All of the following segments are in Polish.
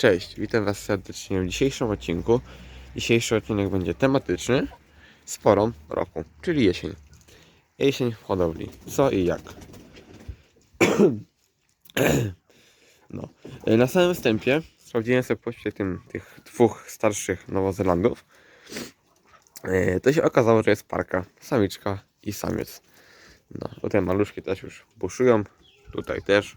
Cześć, witam Was serdecznie w dzisiejszym odcinku. Dzisiejszy odcinek będzie tematyczny z porą roku, czyli jesień. Jesień w hodowli. Co i jak. No. Na samym wstępie sprawdziłem sobie pośród tym, tych dwóch starszych Nowozelandów. E, To się okazało, że jest parka, samiczka i samiec. No, tutaj maluszki też już buszują, tutaj też.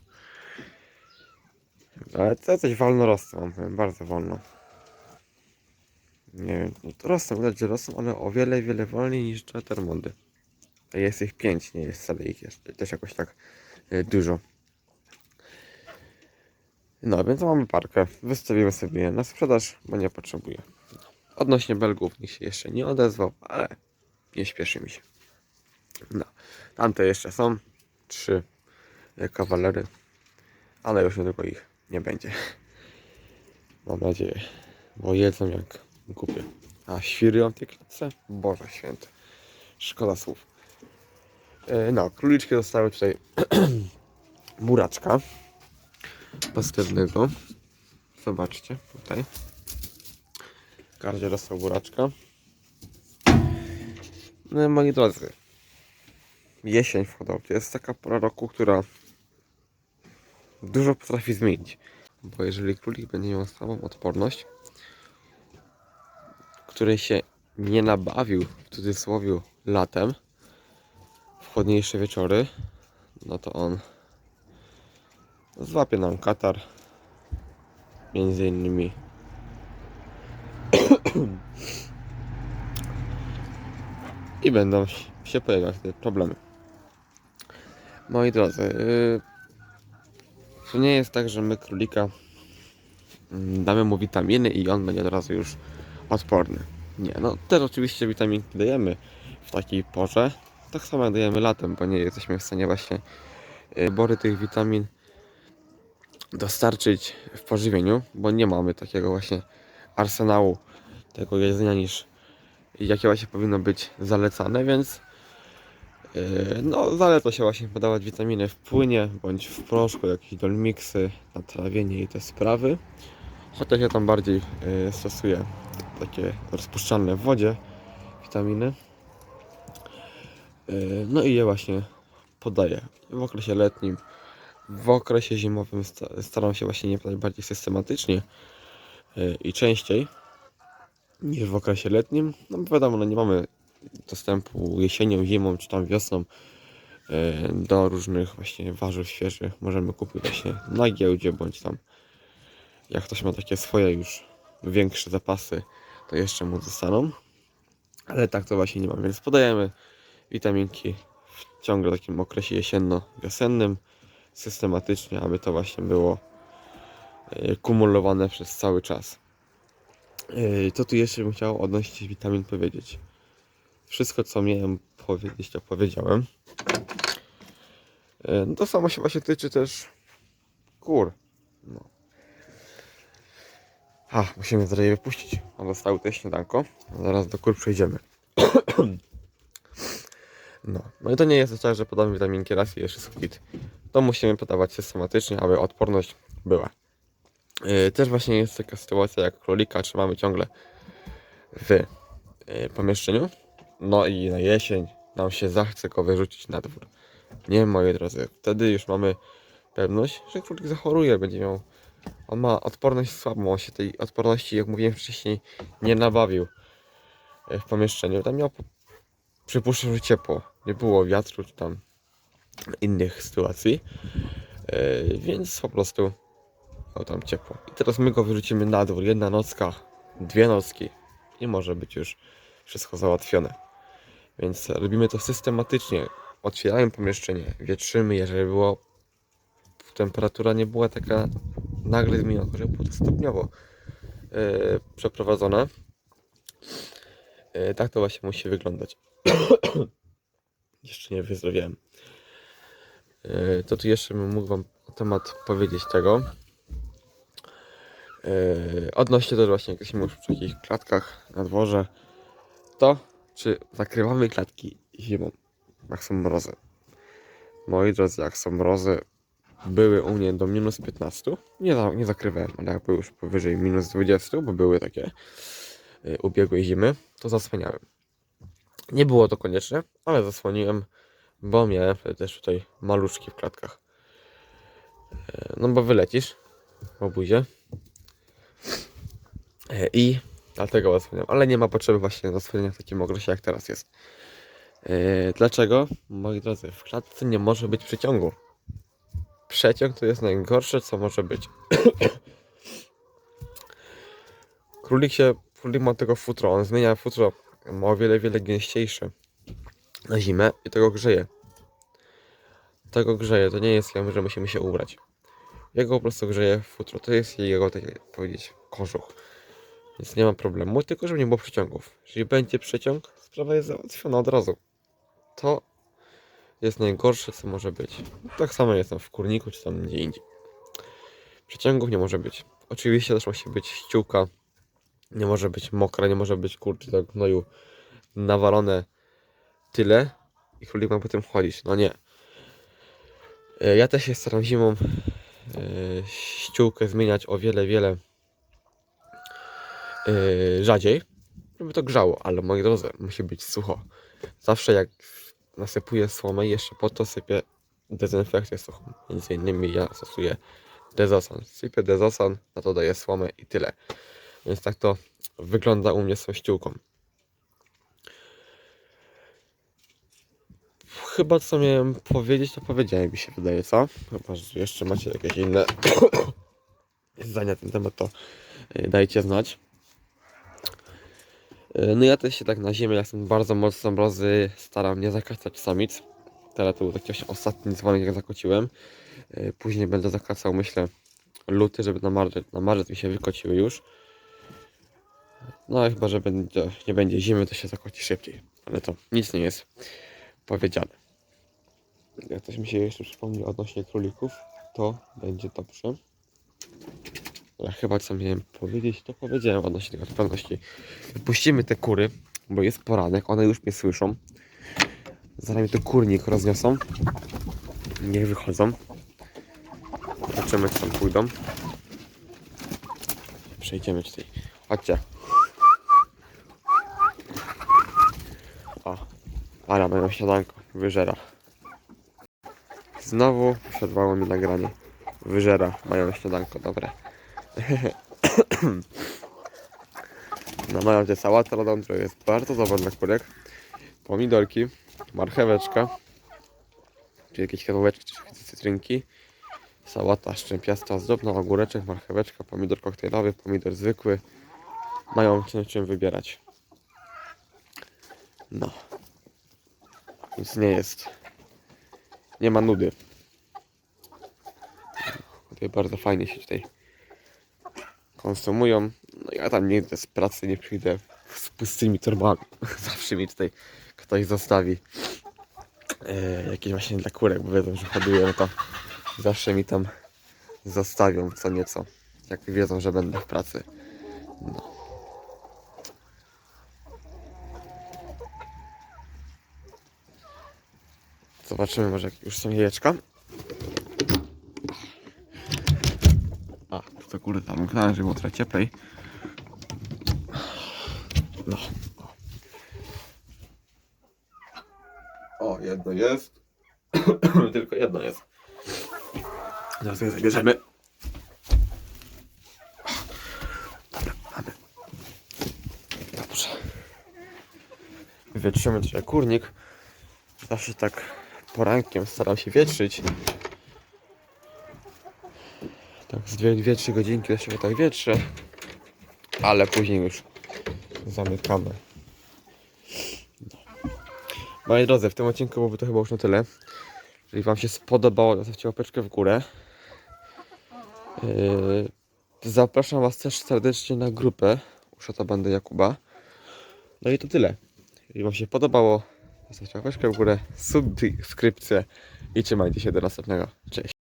Ale to coś wolno rosną, bardzo wolno. Nie wiem, no to rosną, widać, że rosną, ale o wiele, wiele wolniej niż te termody. A Jest ich pięć, nie jest wcale ich jeszcze, też jakoś tak e, dużo. No, więc mamy parkę. Wystawimy sobie je na sprzedaż, bo nie potrzebuję. Odnośnie Belgów nikt się jeszcze nie odezwał, ale nie śpieszy mi się. No, tamte jeszcze są. Trzy e, kawalery, ale już niedługo ich nie będzie. Mam nadzieję, bo jedzą jak głupie. A świrują w tej klatce? Boże święty. Szkoda słów. E, No, króliczki dostały tutaj buraczka pastewnego. Zobaczcie tutaj. Każdy dostał buraczka. No, moi drodzy, jesień w hodowli jest taka pora roku, która dużo potrafi zmienić. Bo jeżeli królik będzie miał słabą odporność, której się nie nabawił w cudzysłowie latem, w chłodniejsze wieczory, no to on złapie nam katar. Między innymi i będą się pojawiać te problemy. Moi drodzy, yy, to nie jest tak, że my królika mm, damy mu witaminy i on będzie od razu już odporny. Nie, no też oczywiście witaminki dajemy w takiej porze, tak samo jak dajemy latem, bo nie jesteśmy w stanie właśnie y, bory tych witamin dostarczyć w pożywieniu, bo nie mamy takiego właśnie arsenału tego jedzenia niż jakie właśnie powinno być zalecane, więc No, zaleca się właśnie podawać witaminy w płynie bądź w proszku, jakieś dolmiksy, natrawienie i te sprawy. Chociaż ja tam bardziej yy, stosuję takie rozpuszczalne w wodzie witaminy. Yy, No i je właśnie podaję w okresie letnim. W okresie zimowym sta- staram się właśnie nie podać bardziej systematycznie yy, i częściej niż w okresie letnim. No bo wiadomo, no nie mamy dostępu jesienią, zimą czy tam wiosną e, do różnych właśnie warzyw świeżych możemy kupić właśnie na giełdzie bądź tam. Jak ktoś ma takie swoje już większe zapasy to jeszcze mu zostaną. Ale tak to właśnie nie mam więc podajemy witaminki w ciągle takim okresie jesienno-wiosennym systematycznie aby to właśnie było e, kumulowane przez cały czas. E, co tu jeszcze bym chciał odnośnie witamin powiedzieć wszystko co miałem powiedzieć, to powiedziałem. E, No to samo się właśnie tyczy też kur. No. A, musimy zaraz je wypuścić. A zostały też śniadanko. Zaraz do kur przejdziemy. No, no i to nie jest tak, że podamy witaminki raz i jest wszystko git. To musimy podawać systematycznie, aby odporność była. E, Też właśnie jest taka sytuacja, jak królika trzymamy ciągle w e, pomieszczeniu. No i na jesień nam się zachce go wyrzucić na dwór. Nie, moi drodzy. Wtedy już mamy pewność, że królik zachoruje, będzie miał. On ma odporność słabą, on się tej odporności, jak mówiłem wcześniej, nie nabawił e, w pomieszczeniu. Tam miał, przypuszczam, że ciepło. Nie było wiatru czy tam innych sytuacji. E, Więc po prostu miał tam ciepło. I teraz my go wyrzucimy na dwór. Jedna nocka, dwie nocki. I może być już wszystko załatwione. Więc robimy to systematycznie. Otwieramy pomieszczenie, wietrzymy, jeżeli było temperatura nie była taka nagle zmieniona, że było to stopniowo e, przeprowadzone. E, tak to właśnie musi wyglądać. jeszcze nie wyzdrowiałem. E, to tu jeszcze bym mógł Wam na temat powiedzieć tego. E, odnośnie też właśnie jak jesteśmy już przy takich klatkach na dworze, to czy zakrywamy klatki zimą, jak są mrozy. Moi drodzy, jak są mrozy, były u mnie do minus 15. Nie, nie zakrywałem, ale jak były już powyżej minus 20, bo były takie y, ubiegłej zimy, to zasłaniałem. Nie było to konieczne, ale zasłoniłem, bo miałem też tutaj maluszki w klatkach. E, No bo wylecisz w obuzie. E, I dlatego zasłaniam. Ale nie ma potrzeby właśnie zasłaniania w takim okresie jak teraz jest. E, Dlaczego? Moi drodzy, w klatce nie może być przyciągu. Przeciąg to jest najgorsze, co może być. Królik się, królik ma tego futro, on zmienia futro, ma o wiele, wiele gęściejsze na zimę i tego grzeje. Tego grzeje, to nie jest jam, że musimy się ubrać. Jego po prostu grzeje futro, to jest jego, tak jak powiedzieć, kożuch. Więc nie ma problemu, tylko żeby nie było przeciągów. Jeżeli będzie przeciąg, sprawa jest załatwiona od razu. To jest najgorsze, co może być. Tak samo jest tam w kurniku, czy tam gdzie indziej. Przeciągów nie może być. Oczywiście też musi być ściółka. Nie może być mokra, nie może być kurczę do gnoju nawalone tyle i królik ma potem chodzić. No nie. E, Ja też się staram zimą e, ściółkę zmieniać o wiele, wiele e, rzadziej, żeby to grzało, ale moi drodzy, musi być sucho. Zawsze jak nasypuję słomę jeszcze po to sypię dezynfekcję suchą. Między innymi ja stosuję dezosan. Sypię dezosan, na to daję słomę i tyle. Więc tak to wygląda u mnie z tą ściółką. Chyba co miałem powiedzieć, to powiedziałem mi się wydaje, co? Chyba, że jeszcze macie jakieś inne zdania na ten temat, to y, dajcie znać. Y, No ja też się tak na ziemię, jestem bardzo mocno mrozy, staram nie zakacać samic. Teraz to był taki właśnie ostatni dzwonek, jak zakociłem. Y, Później będę zakacał, myślę, luty, żeby na marzec, na marzec mi się wykociły już. No chyba, że będzie, nie będzie zimy, to się zakoci szybciej. Ale to nic nie jest powiedziane. Jak coś mi się jeszcze przypomni odnośnie królików, to będzie dobrze. Ale chyba co miałem powiedzieć, to powiedziałem odnośnie tego pewności. Puścimy te kury, bo jest poranek, one już mnie słyszą. Zaraz mi to kurnik rozniosą. Niech wychodzą. Zobaczymy, czy tam pójdą. Przejdziemy tutaj. Chodźcie. O, ale mają śniadanko. Wyżera. Znowu przerwało mi nagranie. Wyżera. Mają śniadanko. Dobre. Mają tutaj sałatę lodą, która jest bardzo dobra dla kurek. Pomidorki, marcheweczka, czy jakieś kawałeczki, czy cytrynki. Sałata szczępiasta ozdobna, ogóreczek, marcheweczka, pomidor koktajlowy, pomidor zwykły. Mają czym, czym wybierać. No. Nic nie jest. Nie ma nudy. Tutaj bardzo fajnie się tutaj konsumują. No ja tam nigdy z pracy nie przyjdę z pustymi torbami. Zawsze mi tutaj ktoś zostawi e, jakieś właśnie dla kurek, bo wiedzą, że hoduję, no to zawsze mi tam zostawią co nieco. Jak wiedzą, że będę w pracy. No. Zobaczymy, może już są jajeczka. To kurde, zamknąłem, żeby było trochę cieplej. No. O, jedno jest. Tylko jedno jest. Zaraz je zabierzemy. Dobra, mamy. Dobrze. Wietrzymy trochę kurnik. Zawsze tak porankiem staram się wietrzyć. Tak z 2-3 godzinki to się tak wietrze. Ale później już zamykamy. No. Moi drodzy, w tym odcinku byłoby to chyba już na tyle. Jeżeli Wam się spodobało, zostawcie łapeczkę w górę. Yy, zapraszam Was też serdecznie na grupę Uszata Bandy Jakuba. No i to tyle. Jeżeli Wam się podobało, zostawcie łapeczkę w górę, subskrypcję i trzymajcie się do następnego. Cześć.